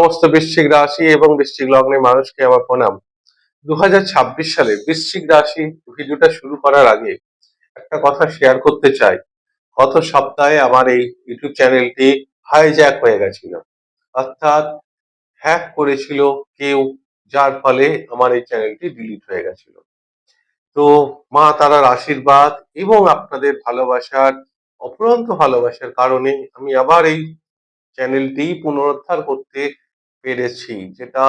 সমস্ত বৃশ্চিক রাশি এবং বৃশ্চিক লগ্নের মানুষকে আমার প্রণাম। দুহাজার ছাব্বিশ সালে বৃশ্চিক রাশি ভিডিওটা শুরু করার আগে একটা কথা শেয়ার করতে চাই। গত সপ্তাহে আমার এই ইউটিউব চ্যানেলটি হাইজ্যাক হয়ে গেছিল। অর্থাৎ হ্যাক করেছিল কেউ, যার ফলে আমার এই চ্যানেলটি ডিলিট হয়ে গেছিল। তো মা তারার আশীর্বাদ এবং আপনাদের ভালোবাসার অপরন্ত ভালোবাসার কারণে আমি আবার এই চ্যানেলটি পুনরুদ্ধার করতে পেরেছি, যেটা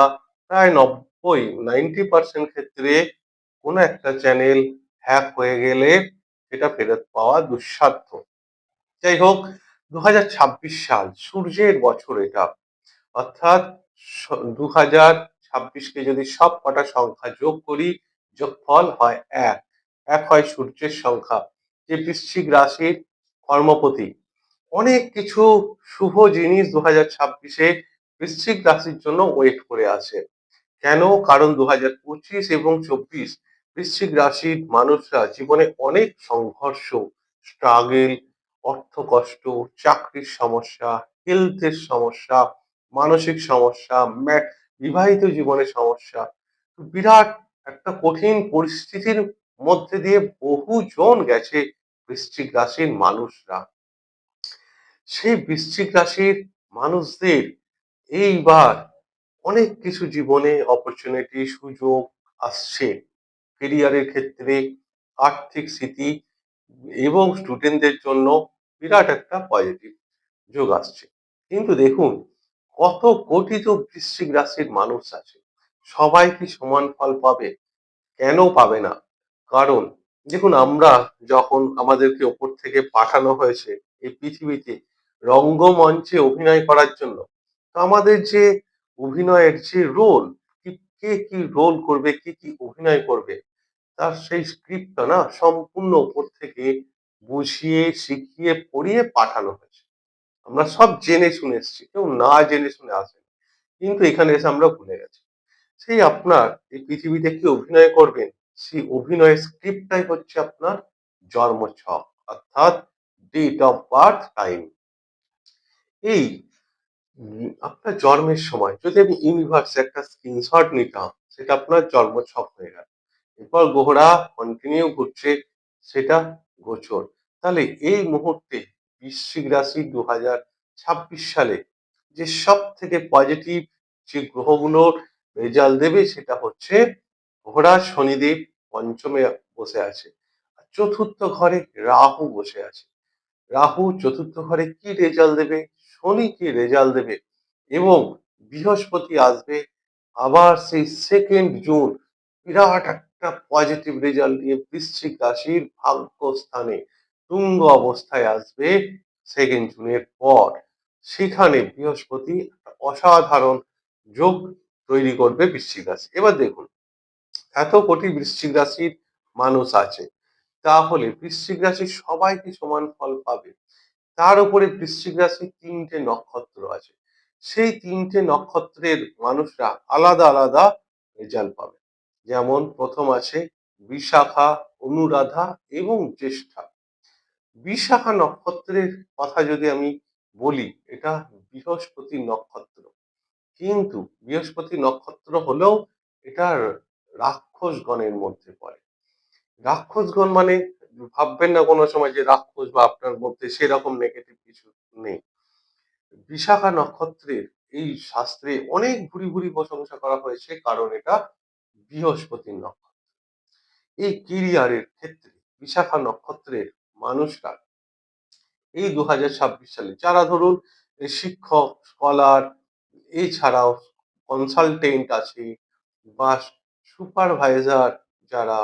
প্রায় নব্বই নাইনটি পার্সেন্ট ক্ষেত্রে কোনো একটা চ্যানেল হ্যাক হয়ে গেলে সেটা ফেরত পাওয়া দুঃসাধ্য। যাই হোক দু হাজার ছাব্বিশ সাল, সূর্যের বছর এটা। অর্থাৎ দু হাজার ছাব্বিশকে যদি সব কটা সংখ্যা যোগ করি, যোগফল হয় এক। এক হয় সূর্যের সংখ্যা, যে বৃশ্চিক রাশির কর্মপতি। অনেক কিছু শুভ জিনিস দু হাজার ছাব্বিশে বৃশ্চিক রাশির জন্য ওয়েট করে আছে। কেন? কারণ দু হাজার পঁচিশ এবং চব্বিশ বৃশ্চিক রাশির মানুষরা জীবনে অনেক সংঘর্ষ স্ট্রাগেল অর্থ কষ্ট চাকরির সমস্যা হেলথের সমস্যা, মানসিক সমস্যা বিবাহিত জীবনের সমস্যা। বিরাট একটা কঠিন পরিস্থিতির মধ্যে দিয়ে বহুজন গেছে বৃশ্চিক রাশির মানুষরা। সেই বৃশ্চিক রাশির মানুষদের এইবার অনেক কিছু জীবনে অপরচুনিটি সুযোগ আসছে। কেরিয়ারের ক্ষেত্রে, আর্থিক স্থিতি এবং স্টুডেন্টদের জন্য বিরাট একটা পজিটিভ যোগ আসছে। কিন্তু দেখুন, কত কোটি তো বৃশ্চিক রাশির মানুষ আছে। সবাই কি সমান ফল পাবে? কেন পাবে না? কারণ, দেখুন আমরা যখন আমাদেরকে ওপর থেকে পাঠানো হয়েছে এই পৃথিবীতে রঙ্গমঞ্চে অভিনয় করার জন্য তো আমাদের যে অভিনয়ের যে রোল কে, কি রোল করবে, কি কি অভিনয় করবে, তার সেই স্ক্রিপ্টটা না সম্পূর্ণ ওপর থেকে বুঝিয়ে, শিখিয়ে, পড়িয়ে পাঠানো হয়েছে। আমরা সব জেনে শুনে এসেছি, কেউ না জেনে শুনে আসে কিন্তু এখানে এসে আমরা ভুলে গেছি। সেই আপনার এই পৃথিবীতে কি অভিনয় করবেন? সেই অভিনয়ের স্ক্রিপ্টটাই হচ্ছে আপনার জন্ম ছক অর্থাৎ ডেট অফ বার্থ টাইম এই আপনার জন্মের সময় যদি আমি ইউনিভার্সে একটা স্ক্রিনশট নিতাম, সেটা আপনার জন্ম ছক হয়ে গেল। এরপর গ্রহরা কন্টিনিউ ঘুরছে, সেটা গোচর। তাহলে এই মুহূর্তে বৃশ্চিক রাশি দু হাজার ছাব্বিশ সালে যে সব থেকে পজিটিভ যে গ্রহগুলোর রেজাল্ট দেবে, সেটা হচ্ছে ঘোড়া শনিদেব পঞ্চমে বসে আছে। চতুর্থ ঘরে রাহু বসে আছে। রাহু চতুর্থ ঘরে কি রেজাল্ট দেবে? শনি কি রেজাল্ট দেবে? এবং বৃহস্পতি আসবে আবার সেই সেকেন্ড জুন। বিরাট একটা পজিটিভ রেজাল্ট দিয়ে বৃশ্চিক রাশির ভাগ্য স্থানে তুঙ্গ অবস্থায় আসবে সেকেন্ড জুনের পর। সেখানে বৃহস্পতি অসাধারণ যোগ তৈরি করবে বৃশ্চিক রাশি। এবার দেখুন, এত কোটি বৃশ্চিক রাশির মানুষ আছে। তাহলে বৃশ্চিক রাশি সবাই কি সমান ফল পাবে। তার উপরে বৃশ্চিক রাশি তিনটে নক্ষত্র আছে। সেই তিনটে নক্ষত্রের মানুষরা আলাদা আলাদা রেজাল্ট পাবে। যেমন প্রথম আছে বিশাখা, অনুরাধা এবং জ্যেষ্ঠা। বিশাখা নক্ষত্রের কথা যদি আমি বলি, এটা বৃহস্পতি নক্ষত্র। কিন্তু বৃহস্পতি নক্ষত্র হলেও এটা রাক্ষসগণের মধ্যে পড়ে। রাক্ষসগণ মানে ভাববেন না কোনো সময় যে রাক্ষস বা আপনার মধ্যে সেরকম নেগেটিভ কিছু নেই। বিশাখা নক্ষত্রের এই শাস্ত্রে অনেক ভুরি ভুরি প্রশংসা করা হয়েছে, কারণ এটা বৃহস্পতির নক্ষত্র। এই কেরিয়ারের ক্ষেত্রে বিশাখা নক্ষত্রের মানুষরা এই দু হাজার ছাব্বিশ সালে যারা ধরুন শিক্ষক, স্কলার, এছাড়াও কনসালটেন্ট আছে বা সুপারভাইজার যারা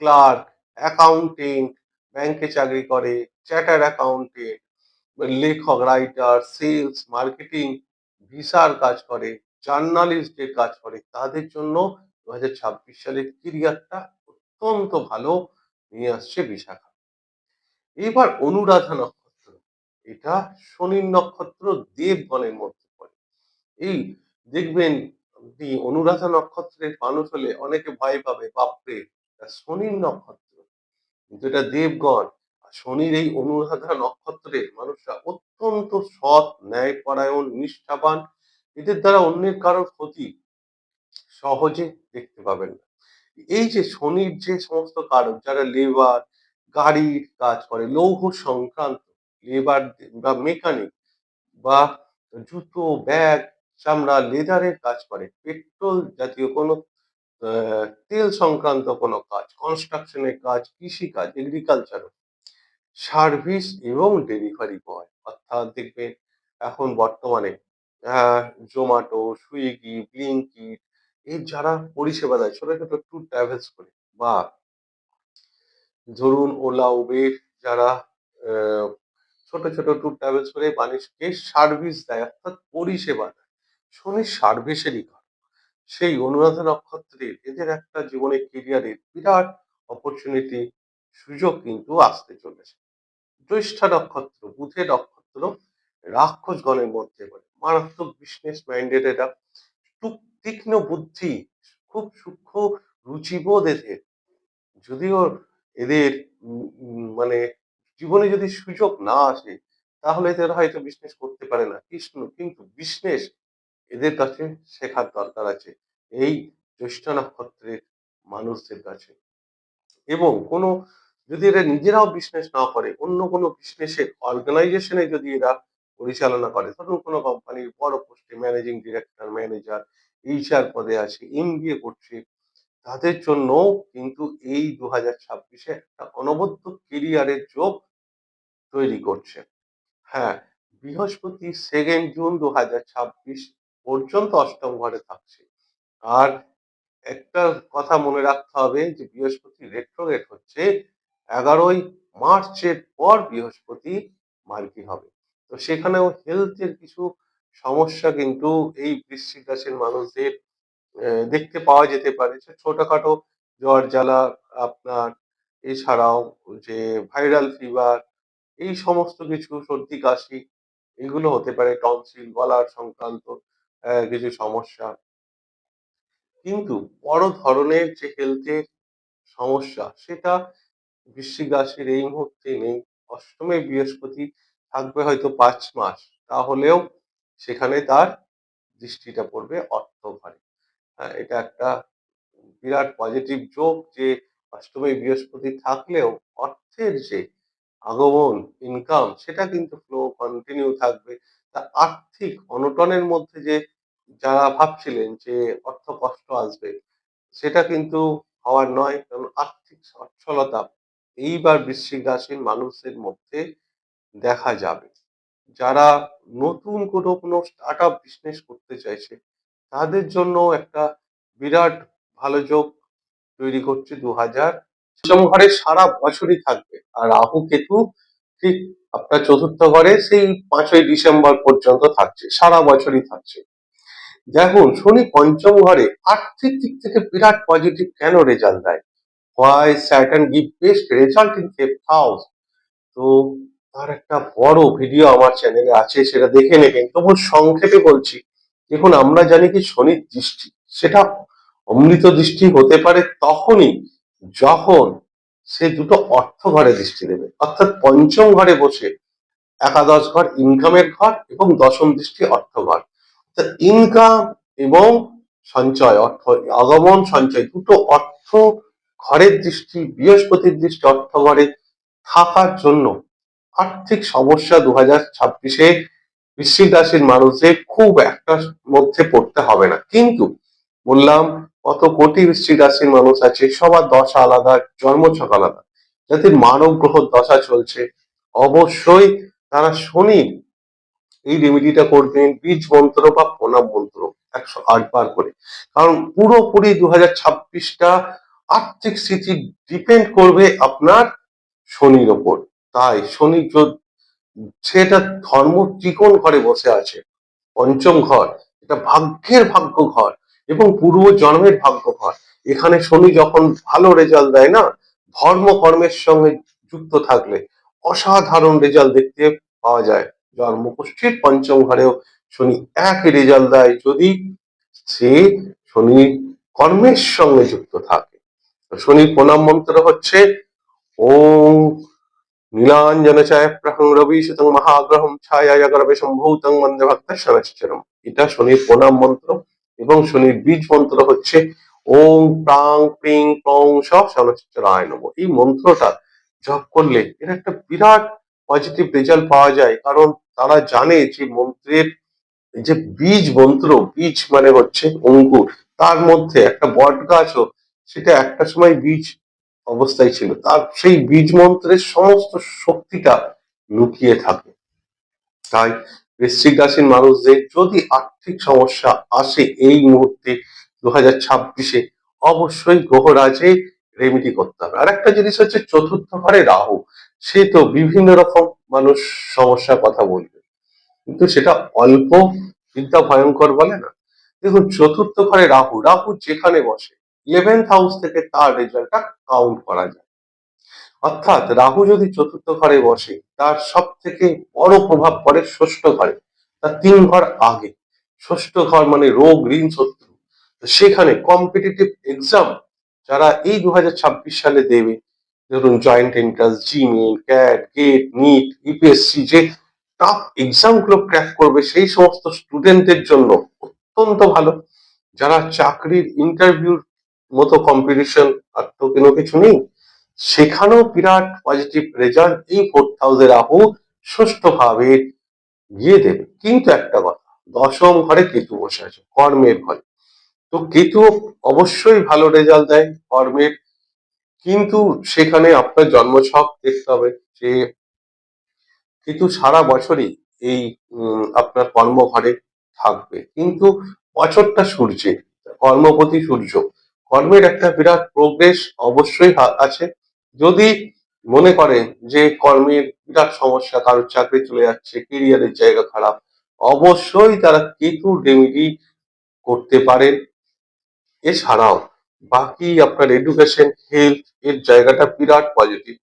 ক্লার্ক অ্যাকাউন্টেন্ট ব্যাংকে চাকরি করে, চ্যাটার অ্যাকাউন্টেন্ট, লেখক, রাইটার, সেলস, মার্কেটিং, ভিসার কাজ করে জার্নালিস্টের কাজ করে। তাদের জন্য দু হাজার ছাব্বিশ সালের কেরিয়ারটা অত্যন্ত ভালো নিয়ে আসছে বিশাখা। এবার অনুরাধা নক্ষত্র। এটা শনির নক্ষত্র দেবগণের মধ্যে পড়ে। এই দেখবেন অনুরাধা নক্ষত্রের মানুষ হলে অনেকে ভয় পাবে, বাপরে! শনির নক্ষত্র। কিন্তু এটা দেবগণ শনির এই অনুরাধা নক্ষত্রের মানুষরা অত্যন্ত সৎ, ন্যায়পরায়ণ, নিষ্ঠাবান। এদের দ্বারা অন্যের কারোর ক্ষতি সহজে দেখতে পাবেন না। এই যে শনির যে সমস্ত কারক, যারা লেবার, গাড়ির কাজ করে, লৌহ সংক্রান্ত, লেবার বা মেকানিক বা জুতো, ব্যাগ, চামড়া, লেদারের কাজ করে, পেট্রোল জাতীয় কোনো তেল সংক্রান্ত কোনো কাজ কনস্ট্রাকশনের কাজ কৃষি কাজ এগ্রিকালচার সার্ভিস এবং ডেলিভারি বয় অর্থাৎ দেখবেন এখন বর্তমানে জোম্যাটো সুইগি ব্লিঙ্কিট এর যারা পরিষেবা দেয় ছোট ছোট ট্যুর ট্রাভেলস করে বা ধরুন ওলা উবের যারা ছোট ছোট ট্যুর ট্রাভেলস করে মানুষকে সার্ভিস দেয়, অর্থাৎ পরিষেবা দেয়। শনি সার্ভিসেরই ঘর সেই অনুরাধা নক্ষত্রের এদের একটা জীবনে কেরিয়ারের বিরাট অপরচুনিটি সুযোগ কিন্তু আসতে চলেছে। জ্যৈষ্ঠা নক্ষত্র, বুধের নক্ষত্র রাক্ষস গণের মধ্যে পড়ে। মারাত্মক বিজনেস মাইন্ডেড এটা খুব তীক্ষ্ণ বুদ্ধি, খুব সূক্ষ্ম রুচিবোধ এদের। যদিও এদের মানে জীবনে যদি সুযোগ না আসে, তাহলে এদের হয়তো বিজনেস করতে পারে না। কৃষ্ণ, কিন্তু বিজনেস এদের কাছে শেখার দরকার আছে। এই জ্যৈষ্ঠ নক্ষত্রের মানুষদের কাছে। এবং কোনো যদি এরা নিজেরাও বিজনেস না করে, অন্য কোনো বিজনেসের অর্গানাইজেশনে যদি এরা পরিচালনা করে, ধরুন কোনো কোম্পানির বড় পোস্টে ম্যানেজিং ডিরেক্টর ম্যানেজার এইচআর পদে আছে এমবিএ করছে, তাদের জন্য কিন্তু এই দু হাজার ছাব্বিশে একটা অনবদ্য কেরিয়ারের যোগ তৈরি করছে। হ্যাঁ বৃহস্পতি সেকেন্ড জুন দু হাজার ছাব্বিশ পর্যন্ত অষ্টম ঘরে থাকছে। আর একটা কথা মনে রাখতে হবে যে, বৃহস্পতি রেট্রোগেট হচ্ছে এগারোই মার্চের পর বৃহস্পতি মার্গী হবে। তো সেখানেও হেলথের কিছু সমস্যা কিন্তু এই বৃশ্চিক রাশির মানুষদের দেখতে পাওয়া যেতে পারে। ছোটখাটো জ্বর, জ্বালা, আপনার এছাড়াও যে ভাইরাল ফিভার এই সমস্ত কিছু সর্দি, কাশি, এগুলো হতে পারে টনসিল গলার সংক্রান্ত কিছু সমস্যা। কিন্তু বড় ধরনের যে হেলথের সমস্যা সেটা বৃশ্চিক রাশির এই মুহূর্তে নেই। অষ্টমে বৃহস্পতি থাকবে হয়তো পাঁচ মাস। তাহলেও সেখানে তার দৃষ্টিটা পড়বে অর্থ ঘরে হ্যাঁ, এটা একটা বিরাট পজিটিভ যোগ যে অষ্টমী বৃহস্পতি থাকলেও অর্থের যে আগমন ইনকাম সেটা কিন্তু ফ্লো কন্টিনিউ থাকবে। তা আর্থিক অনটনের মধ্যে যে যারা ভাবছিলেন যে অর্থ কষ্ট আসবে, সেটা কিন্তু হওয়ার নয়। কারণ আর্থিক সচ্ছলতা এইবার বৃশ্চিক মানুষের মধ্যে দেখা যাবে। যারা নতুন কোনো কোনো স্টার্ট আপ বিজনেস করতে চাইছে, তাদের জন্য একটা বিরাট ভালো যোগ তৈরি করছে দু হাজার সারা বছরই থাকবে। আর রাহু কেতু ঠিক আপনার চতুর্থ ঘরে সেই পাঁচই ডিসেম্বর পর্যন্ত থাকছে, সারা বছরই থাকছে। দেখুন শনি পঞ্চম ঘরে আর্থিক দিক থেকে বিরাট পজিটিভ কেন রেজাল্ট দেয়? Why Saturn give best result in fifth house তো তার একটা বড় ভিডিও আমার চ্যানেলে আছে, সেটা দেখে নেবেন। তবু সংক্ষেপে বলছি, দেখুন, আমরা জানি কি শনির দৃষ্টি, সেটা অমৃত দৃষ্টি হতে পারে তখনই যখন সে দুটো অর্থ ঘরে দৃষ্টি দেবে। অর্থাৎ পঞ্চম ঘরে বসে একাদশ ঘর ইনকামের ঘর এবং দশম দৃষ্টি অর্থ ঘর। ইনকাম এবং সঞ্চয়, অর্থ, আগমন, সঞ্চয় দুটো অর্থ ঘরের দৃষ্টি, বৃহস্পতির দৃষ্টি অর্থ ঘরে থাকার জন্য আর্থিক সমস্যা দু হাজার ছাব্বিশে বৃশ্চিক রাশির মানুষদের খুব একটা মধ্যে পড়তে হবে না। কিন্তু বললাম কত কোটি বৃশ্চিক রাশির মানুষ আছে, সবার দশা আলাদা জন্ম জন্মছক আলাদা। যাদের মানব গ্রহ দশা চলছে, অবশ্যই তারা শনির এই রেমেডিটা করবেন, বীজ মন্ত্র বা প্রণাম মন্ত্র একশো আট বার করে। কারণ পুরোপুরি দু হাজার ছাব্বিশটা আর্থিক স্থিতি ডিপেন্ড করবে আপনার শনির ওপর। তাই শনি সেটা ধর্ম ত্রিকোণ ঘরে বসে আছে, পঞ্চম ঘর, এটা ভাগ্যের ভাগ্য ঘর। এবং পূর্ব জন্মের ভাগ্য ঘর এখানে শনি যখন ভালো রেজাল্ট দেয় না, ধর্ম কর্মের সঙ্গে যুক্ত থাকলে অসাধারণ রেজাল্ট দেখতে পাওয়া যায়। জন্মকুষ্ঠীর পঞ্চম ঘরেও শনি একই রেজাল্ট দেয় যদি সে শনি কর্মের সঙ্গে যুক্ত থাকে। শনি প্রণাম মন্ত্র হচ্ছে, ওম নীলাঞ্জন চায়প্রহং রবিশতং মহাগ্রহম ছায়াগরবে সম্ভূতং মন্দে ভক্ত এটা শনির প্রণাম মন্ত্র। এবং শনির বীজ মন্ত্র হচ্ছে ওম, প্রাং প্রিং প্রং স শনশ্চরায় নম। এই মন্ত্রটা জপ করলে এর একটা বিরাট পজিটিভ রেজাল্ট পাওয়া যায়, কারণ তারা জানে যে মন্ত্রের যে বীজ মন্ত্র, বীজ মানে হচ্ছে অঙ্কুর। তার মধ্যে একটা বট গাছও সেটা একটা সময় বীজ অবস্থায় ছিল, তার সেই বীজ মন্ত্রের সমস্ত শক্তিটা লুকিয়ে থাকে। তাই বৃশ্চিক রাশির মানুষদের যদি আর্থিক সমস্যা আসে এই মুহূর্তে দু হাজার ছাব্বিশে, অবশ্যই গ্রহরাজে রেমিডি করতে হবে। আর একটা জিনিস হচ্ছে চতুর্থ ঘরে রাহু, সে তো বিভিন্ন রকম মানুষ সমস্যার কথা বলবে। কিন্তু সেটা অল্প বিদ্যা ভয়ঙ্কর বলে না। দেখুন, চতুর্থ ঘরে রাহু রাহু যেখানে বসে ইলেভেন্থ হাউস থেকে তার রেজাল্টটা কাউন্ট করা যায়। অর্থাৎ রাহু যদি চতুর্থ ঘরে বসে, তার সব থেকে বড় প্রভাব পড়ে ষষ্ঠ ঘরে। তার তিন ঘর আগে। ষষ্ঠ ঘর মানে রোগ, ঋণ, শত্রু। সেখানে কম্পিটিটিভ এক্সাম যারা এই দু হাজার ছাব্বিশ সালে দেবে, ধরুন জয়েন্ট এন্ট্রান্স জিমেল ক্যাট গেট নিট ইউপিএসসি যে টাফ এক্সামগুলো ক্র্যাক করবে, সেই সমস্ত স্টুডেন্টদের জন্য অত্যন্ত ভালো। যারা চাকরির ইন্টারভিউর মতো কম্পিটিশন আর তো কোনো কিছু নেই সেখানেও বিরাট পজিটিভ রেজাল্ট এই ফোর্থ হাউসে রাহু সুষ্ঠুভাবে ভাবে গিয়ে দেবে। কিন্তু একটা কথা, দশম ঘরে কেতু বসে আছে, কর্মের ঘরে। তো কেতু অবশ্যই ভালো রেজাল্ট দেয় কর্মের, কিন্তু সেখানে আপনার জন্মছক দেখতে হবে যে কেতু সারা বছরই এই আপনার কর্মঘরে থাকবে। কিন্তু বছরটা সূর্যের, কর্মপতি সূর্য। কর্মের একটা বিরাট প্রোগ্রেস অবশ্যই আছে। যদি মনে করেন যে কর্মের বিরাট সমস্যা কারোর চাকরি চলে যাচ্ছে কেরিয়ারের জায়গা খারাপ, অবশ্যই তারা কেতু রেমিডি করতে পারেন এছাড়াও বাকি আপনার এডুকেশন হেলথ এর জায়গাটা বিরাট পজিটিভ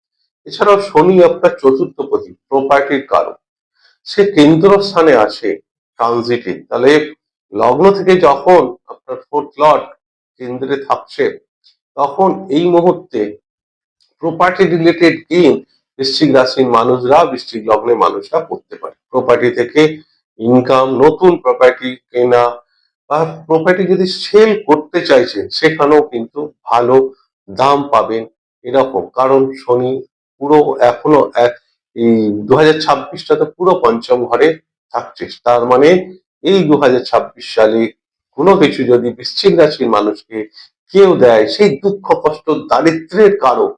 এছাড়াও শনি আপনার চতুর্থ পতি প্রপার্টির কারণ সে কেন্দ্রস্থানে আছে ট্রানজিটে তাহলে লগ্ন থেকে যখন আপনার ফোর্থ লর্ড কেন্দ্রে থাকছে, তখন এই মুহূর্তে প্রপার্টি রিলেটেড গেম বৃশ্চিক রাশির মানুষরা বৃশ্চিক লগ্নের মানুষরা করতে পারে। প্রপার্টি থেকে ইনকাম নতুন প্রপার্টি কেনা বা প্রপার্টি যদি সেল করতে চাইছেন, সেখানেও কিন্তু ভালো দাম পাবেন এরকম। কারণ শনি পুরো এখনও এক, এই দু হাজার ছাব্বিশটা তো পুরো পঞ্চম ঘরে থাকছে। তার মানে এই দু হাজার ছাব্বিশ সালে কোনো কিছু যদি বৃশ্চিক রাশির মানুষকে কেউ দেয়, সেই দুঃখ কষ্ট, দারিদ্রের কারণ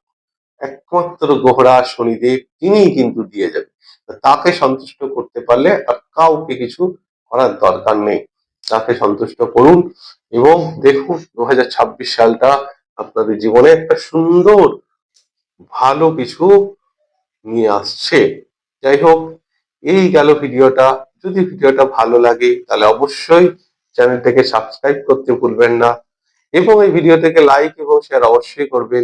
একমাত্র গোহরা শনিদেব তিনিই কিন্তু দিয়ে যাবে তাকে সন্তুষ্ট করতে পারলে আর কাউকে কিছু করার দরকার নেই। তাকে সন্তুষ্ট করুন এবং দেখুন দু হাজার ছাব্বিশ সালটা আপনাদের জীবনে একটা সুন্দর, ভালো কিছু নিয়ে আসছে। যাই হোক, এই গেল ভিডিওটা। যদি ভিডিওটা ভালো লাগে তাহলে অবশ্যই চ্যানেলটাকে সাবস্ক্রাইব করতে ভুলবেন না। এবং এই ভিডিওটাকে লাইক এবং শেয়ার অবশ্যই করবেন।